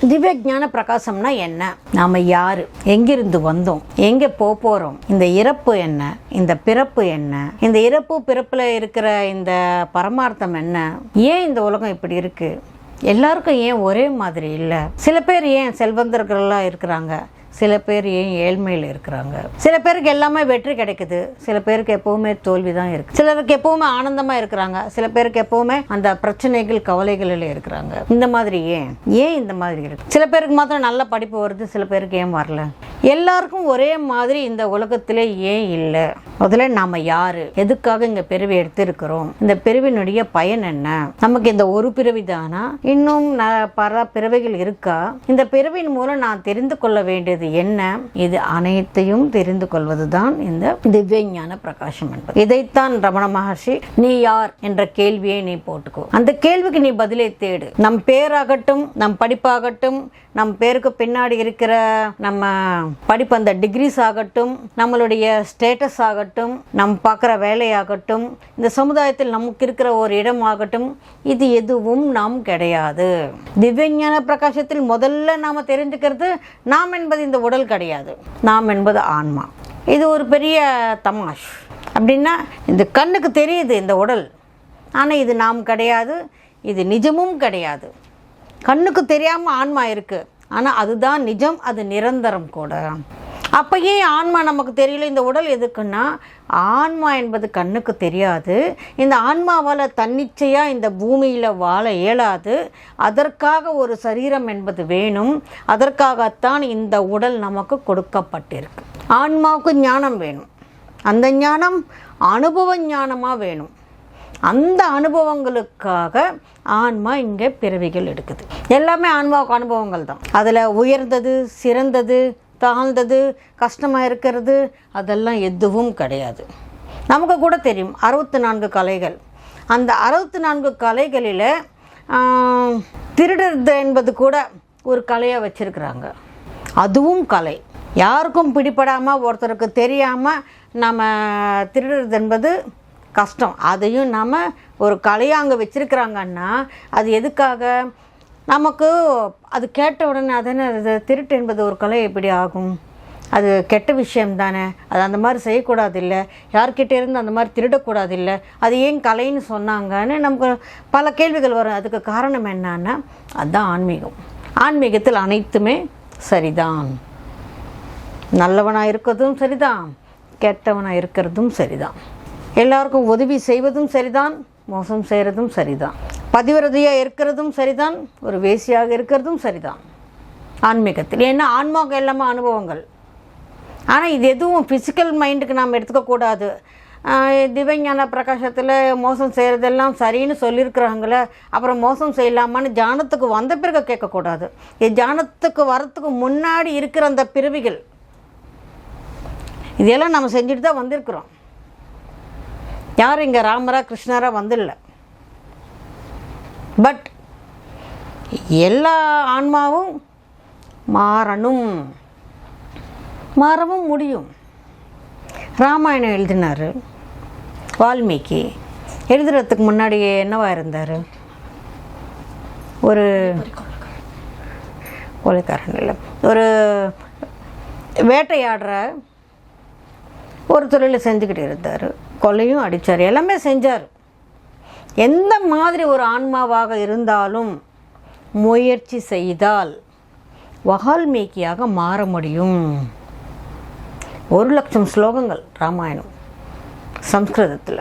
திவ்ய ஞான பிரகாசம்னா என்ன? நாம யாரு? எங்கிருந்து வந்தோம்? எங்க போக போறோம்? இந்த இறப்பு என்ன? இந்த பிறப்பு என்ன? இந்த இறப்பு பிறப்புல இருக்கிற இந்த பரமார்த்தம் என்ன? ஏன் இந்த உலகம் இப்படி இருக்கு? எல்லாருக்கும் ஏன் ஒரே மாதிரி இல்லை? சில பேர் ஏன் செல்வந்தர்கள்லாம் இருக்கிறாங்க? சில பேர் ஏன் ஏழ்மையில் இருக்கிறாங்க? சில பேருக்கு எல்லாமே வெற்றி கிடைக்குது. சில பேருக்கு எப்பவுமே தோல்வி தான் இருக்கு. சிலருக்கு எப்பவுமே ஆனந்தமா இருக்கிறாங்க. சில பேருக்கு எப்பவுமே அந்த பிரச்சனைகள் கவலைகளில் இருக்கிறாங்க. இந்த மாதிரி ஏன்? ஏன் இந்த மாதிரி இருக்கு? சில பேருக்கு மாத்திரம் நல்ல படிப்பு வருது சில பேருக்கு ஏன் வரல? எல்லாருக்கும் ஒரே மாதிரி இந்த உலகத்திலே ஏன் இல்லை? முதல்ல நாம யாரு? எதுக்காக இங்க பிறவி எடுத்திருக்கிறோம்? இந்த பிறவினுடைய பயன் என்ன? நமக்கு இந்த ஒரு பிறவி தானா? இன்னும் ந- பல பிறவிகள் இருக்கா? இந்த பிறவின் மூலம் நான் தெரிந்து கொள்ள வேண்டியது என்ன? இது அனைத்தையும் தெரிந்து கொள்வதுதான் இந்த திவ்ய ஞான பிரகாசம் என்பது. இதைத்தான் ரமண மகர்ஷி நீ யார்? என்ற கேள்வியை நீ போட்டுக்கோ. அந்த கேள்விக்கு நீ பதிலை தேடு. நம் பேராகட்டும் நம் படிப்பாகட்டும் நம் பேருக்கு பின்னாடி இருக்கிற நம்ம படிப்பு அந்த டிகிரிஸ் ஆகட்டும் நம்மளுடைய ஸ்டேட்டஸ் ஆகட்டும் நம் பார்க்குற வேலையாகட்டும் இந்த சமுதாயத்தில் நமக்கு இருக்கிற ஒரு இடம் ஆகட்டும் இது எதுவும் நாம் கிடையாது. திவ்யஞான பிரகாசத்தில் முதல்ல நாம் தெரிஞ்சுக்கிறது நாம் என்பது இந்த உடல் கிடையாது. நாம் என்பது ஆன்மா. இது ஒரு பெரிய தமாஷ். அப்படின்னா இந்த கண்ணுக்கு தெரியுது இந்த உடல். ஆனால் இது நாம் கிடையாது இது நிஜமும் கிடையாது. கண்ணுக்கு தெரியாமல் ஆன்மா இருக்குது ஆனால் அதுதான் நிஜம் அது நிரந்தரம் கூட. அப்போ ஏன் ஆன்மா நமக்கு தெரியல. இந்த உடல் எதுக்குன்னா ஆன்மா என்பது கண்ணுக்கு தெரியாது. இந்த ஆன்மாவால் தன்னிச்சையாக இந்த பூமியில் வாழ இயலாது. அதற்காக ஒரு சரீரம் என்பது வேணும். அதற்காகத்தான் இந்த உடல் நமக்கு கொடுக்கப்பட்டிருக்கு. ஆன்மாவுக்கு ஞானம் வேணும். அந்த ஞானம் அனுபவ ஞானமாக வேணும். அந்த அனுபவங்களுக்காக ஆன்மா இங்கே பிறவிகள் எடுக்குது. எல்லாமே ஆன்மாவுக்கு அனுபவங்கள் தான் அதில் உயர்ந்தது சிறந்தது தாழ்ந்தது கஷ்டமாக இருக்கிறது அதெல்லாம் எதுவும் கிடையாது. நமக்கு கூட தெரியும் அறுபத்தி நான்கு கலைகள். அந்த அறுபத்தி நான்கு கலைகளில் திருடுறது என்பது கூட ஒரு கலையாக வச்சுருக்குறாங்க. அதுவும் கலை. யாருக்கும் பிடிபடாமல் ஒருத்தருக்கு தெரியாமல் நம்ம திருடுறது என்பது கஷ்டம். அதையும் நாம் ஒரு கலையாக அங்கே வச்சுருக்குறாங்கன்னா அது எதுக்காக? நமக்கு அது கேட்ட உடனே அதனை அது திருட்டு என்பது ஒரு கலை எப்படி ஆகும்? அது கெட்ட விஷயம் தானே? அது அந்த மாதிரி செய்யக்கூடாது இல்லை யார்கிட்ட இருந்து அந்த மாதிரி திருடக்கூடாது இல்லை அது ஏன் கலைன்னு சொன்னாங்கன்னு நமக்கு பல கேள்விகள் வரும். அதுக்கு காரணம் என்னன்னா அதுதான் ஆன்மீகம். ஆன்மீகத்தில் அனைத்துமே சரிதான். நல்லவனாக இருக்கிறதும் சரிதான். கெட்டவனாக இருக்கிறதும் சரிதான். எல்லாருக்கும் உதவி செய்வதும் சரிதான். மோசம் செய்கிறதும் சரிதான். பதிவிரதையாக இருக்கிறதும் சரிதான் ஒரு வேசியாக இருக்கிறதும் சரிதான். ஆன்மீகத்தில். ஏன்னா ஆன்மாவுக்கு எல்லாமே அனுபவங்கள். ஆனால் இது எதுவும் ஃபிசிக்கல் மைண்டுக்கு நாம் எடுத்துக்கக்கூடாது. திவஞான பிரகாசத்தில் மோசம் செய்கிறதெல்லாம் சரின்னு சொல்லியிருக்கிறாங்களே அப்புறம் மோசம் செய்யலாமான்னு ஜானத்துக்கு வந்த பிறகு கேட்கக்கூடாது. இது ஜானத்துக்கு வரத்துக்கு முன்னாடி இருக்கிற அந்த பிறவிகள். இதெல்லாம் நம்ம செஞ்சுட்டு தான் வந்திருக்கிறோம். யாரும் இங்கே ராமரா கிருஷ்ணரா வந்துடல பட் எல்லா ஆன்மாவும் மாறணும். மாறவும் முடியும். ராமாயணம் எழுதினார். வால்மீகி எழுதுறதுக்கு முன்னாடி என்னவா இருந்தார்? ஒரு கொலைக்காரன் இல்லை. ஒரு வேட்டையாடுற ஒரு தொழிலை செஞ்சுக்கிட்டு இருந்தார். கொலையும் அடித்தார் எல்லாமே செஞ்சார். எந்த மாதிரி ஒரு ஆன்மாவாக இருந்தாலும் முயற்சி செய்தால் வால்மீகியாக மாற முடியும். ஒரு லட்சம் ஸ்லோகங்கள் ராமாயணம் சம்ஸ்கிருதத்தில்.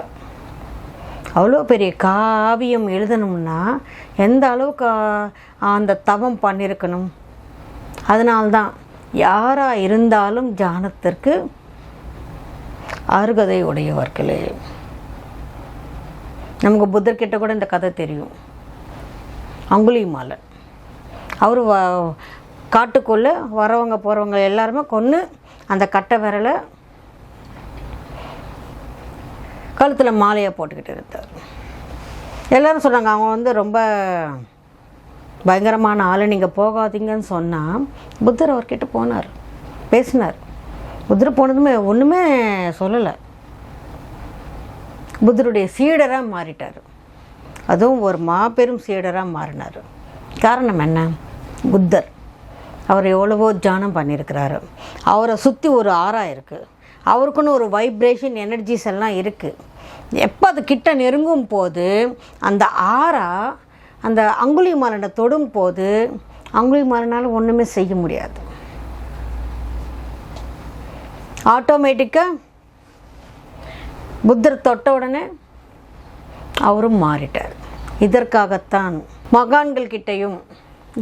அவ்வளோ பெரிய காவியம் எழுதணும்னா எந்த அளவுக்கு அந்த தவம் பண்ணியிருக்கணும் அதனால்தான் யாராக இருந்தாலும் ஜானத்திற்கு அருகதை உடையவர்களே. நமக்கு புத்தர்கிட்ட கூட இந்த கதை தெரியும். அங்குலிமாலை அவர் வ காட்டுக்குள்ளே வரவங்க போகிறவங்க எல்லாருமே கொன்று அந்த கட்டை விரலை கழுத்தில் மாலையை போட்டுக்கிட்டு இருந்தார். எல்லோரும் சொன்னாங்க அவங்க வந்து ரொம்ப பயங்கரமான ஆள். நீங்கள் போகாதீங்கன்னு சொன்னால் புத்தர் அவர்கிட்ட போனார். பேசினார். புத்தர் போனதுமே ஒன்றுமே சொல்லலை. புத்தருடைய சீடராக மாறிட்டார். அதுவும் ஒரு மாபெரும் சீடராக மாறினார். காரணம் என்ன? புத்தர். அவர் எவ்வளவோ தியானம் பண்ணியிருக்கிறாரு. அவரை சுற்றி ஒரு ஆறாக இருக்குது அவருக்குன்னு ஒரு வைப்ரேஷன் எனர்ஜிஸ் எல்லாம் இருக்குது எப்போ அது கிட்ட நெருங்கும் போது அந்த ஆறா அந்த அங்குலி மாலனை தொடும் போது அங்குலி மாலனால் ஒன்றுமே செய்ய முடியாது. ஆட்டோமேட்டிக்காக புத்தர் தொட்ட உடனே அவரும் மாறிட்டார். இதற்காகத்தான் மகான்கள் கிட்டையும்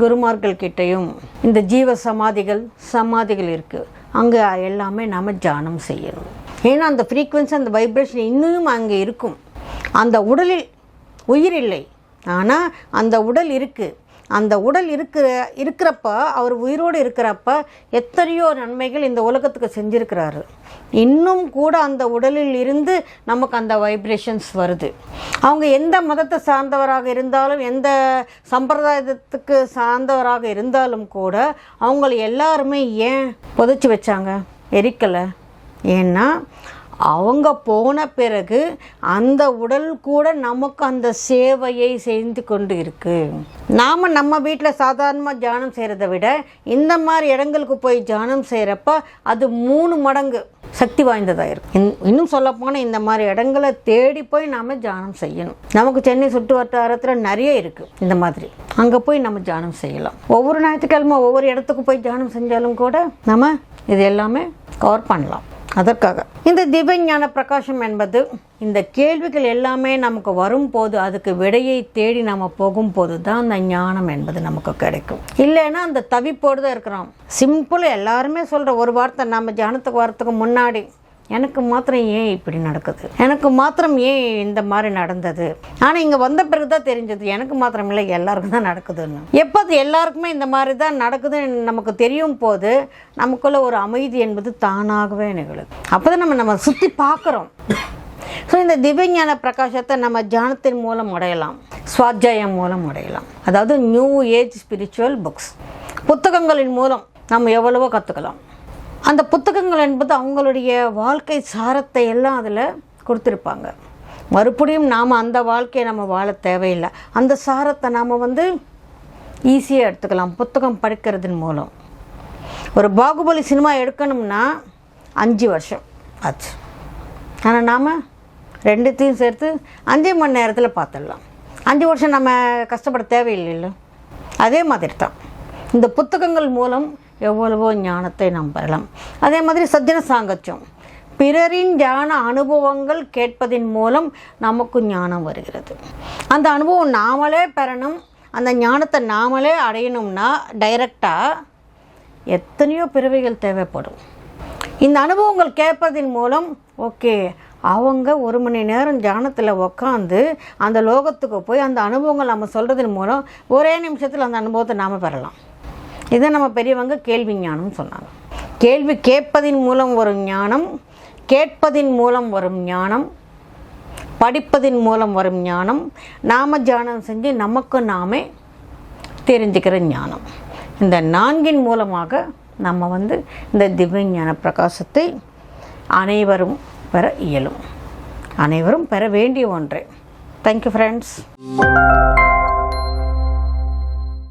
குருமார்கள் கிட்டையும் இந்த ஜீவ சமாதிகள் சமாதிகள் இருக்குது அங்கே எல்லாமே நாம் தியானம் செய்யணும். ஏன்னா அந்த ஃப்ரீக்குவென்சி அந்த வைப்ரேஷன் இன்னும் அங்கே இருக்கும். அந்த உடலில் உயிர் இல்லை. ஆனால் அந்த உடல் இருக்குது அந்த உடல் இருக்கிற இருக்கிறப்ப அவர் உயிரோடு இருக்கிறப்ப எத்தனையோ நன்மைகள் இந்த உலகத்துக்கு செஞ்சுருக்கிறாரு. இன்னும் கூட அந்த உடலில் இருந்து நமக்கு அந்த வைப்ரேஷன்ஸ் வருது. அவங்க எந்த மதத்தை சார்ந்தவராக இருந்தாலும் எந்த சம்பிரதாயத்துக்கு சார்ந்தவராக இருந்தாலும் கூட அவங்கள எல்லாருமே ஏன் புதைச்சி வச்சாங்க? எரிக்கலை. ஏன்னா அவங்க போன பிறகு அந்த உடல் கூட நமக்கு அந்த சேவையை செய்து கொண்டு இருக்கு. நாம் நம்ம வீட்டில் சாதாரணமாக தியானம் செய்கிறத விட இந்த மாதிரி இடங்களுக்கு போய் தியானம் செய்கிறப்ப அது மூணு மடங்கு சக்தி வாய்ந்ததாக இருக்கும் இன்னும் சொல்லப்போனால் இந்த மாதிரி இடங்களை தேடி போய் நாம் தியானம் செய்யணும். நமக்கு சென்னை சுற்று வட்டாரத்தில் நிறைய இருக்குது இந்த மாதிரி. அங்கே போய் நம்ம தியானம் செய்யலாம். ஒவ்வொரு ஞாயிற்றுக்கிழமை ஒவ்வொரு இடத்துக்கு போய் தியானம் செஞ்சாலும் கூட நம்ம இது எல்லாமே கவர் பண்ணலாம். அதற்காக. இந்த திவ்ய ஞான பிரகாசம் என்பது இந்த கேள்விகள் எல்லாமே நமக்கு வரும்போது அதுக்கு விடையை தேடி நம்ம போகும்போது தான் அந்த ஞானம் என்பது நமக்கு கிடைக்கும். இல்லைன்னா அந்த தவிப்போடு தான் இருக்கிறோம். சிம்பிள் எல்லாருமே சொல்கிற ஒரு வார்த்தை நம்ம தியானத்துக்கு வரத்துக்கு முன்னாடி எனக்கு மாத்திரம் ஏன் இப்படி நடக்குது? எனக்கு மாத்திரம் ஏன் இந்த மாதிரி நடந்தது? ஆனால் இங்கே வந்த பிறகு தான் தெரிஞ்சது எனக்கு மாத்திரம் இல்லை எல்லாருக்கும் தான் நடக்குதுன்னு. எப்போ எல்லாருக்குமே இந்த மாதிரி தான் நடக்குதுன்னு நமக்கு தெரியும் போது நமக்குள்ள ஒரு அமைதி என்பது தானாகவே நிகழுது. அப்போ தான் நம்ம நம்ம சுற்றி பார்க்குறோம். ஸோ இந்த திவ்யஞான பிரகாசத்தை நம்ம ஜானத்தின் மூலம் அடையலாம். சுவாத்தியாயம் மூலம் அடையலாம். அதாவது நியூ ஏஜ் ஸ்பிரிச்சுவல் புக்ஸ் புத்தகங்களின் மூலம் நம்ம எவ்வளவோ கற்றுக்கலாம் அந்த புத்தகங்கள் என்பது அவங்களுடைய வாழ்க்கை சாரத்தை எல்லாம் அதில் கொடுத்துருப்பாங்க. மறுபடியும் நாம் அந்த வாழ்க்கையை நம்ம வாழ தேவையில்லை. அந்த சாரத்தை நாம் வந்து ஈஸியாக எடுத்துக்கலாம். புத்தகம் படிக்கிறதன் மூலம். ஒரு பாகுபலி சினிமா எடுக்கணும்னா அஞ்சு வருஷம் ஆச்சு. ஆனால் நாம் ரெண்டுத்தையும் சேர்த்து அஞ்சே மணி நேரத்தில் பார்த்துடலாம் அஞ்சு வருஷம் நம்ம கஷ்டப்பட தேவையில்லைல்ல. அதே மாதிரி தான் இந்த புத்தகங்கள் மூலம் எவ்வளவோ ஞானத்தை நாம் பெறலாம். அதே மாதிரி சஜ்ஜன சாங்கத்தியம் பிறரின் ஞான அனுபவங்கள் கேட்பதின் மூலம் நமக்கு ஞானம் வருகிறது. அந்த அனுபவம் நாமளே பெறணும். அந்த ஞானத்தை நாமளே அடையணும்னா டைரக்டாக எத்தனையோ பிறவிகள் தேவைப்படும். இந்த அனுபவங்கள் கேட்பதின் மூலம் ஓகே அவங்க ஒரு மணி நேரம் தியானத்தில் உக்காந்து அந்த லோகத்துக்கு போய் அந்த அனுபவங்கள் நம்ம சொல்கிறதன் மூலம் ஒரே நிமிஷத்தில் அந்த அனுபவத்தை நாம் பெறலாம். இதை நம்ம பெரியவங்க கேள்வி ஞானம் சொன்னாங்க. கேள்வி கேட்பதின் மூலம் வரும் ஞானம் கேட்பதின் மூலம் வரும் ஞானம் படிப்பதின் மூலம் வரும் ஞானம் நாம தியானம் செஞ்சு நமக்கு நாமே தெரிஞ்சுக்கிற ஞானம். இந்த நான்கின் மூலமாக நம்ம வந்து இந்த திவ்ய ஞான பிரகாசத்தை அனைவரும் பெற இயலும். அனைவரும் பெற வேண்டிய ஒன்று. Thank you friends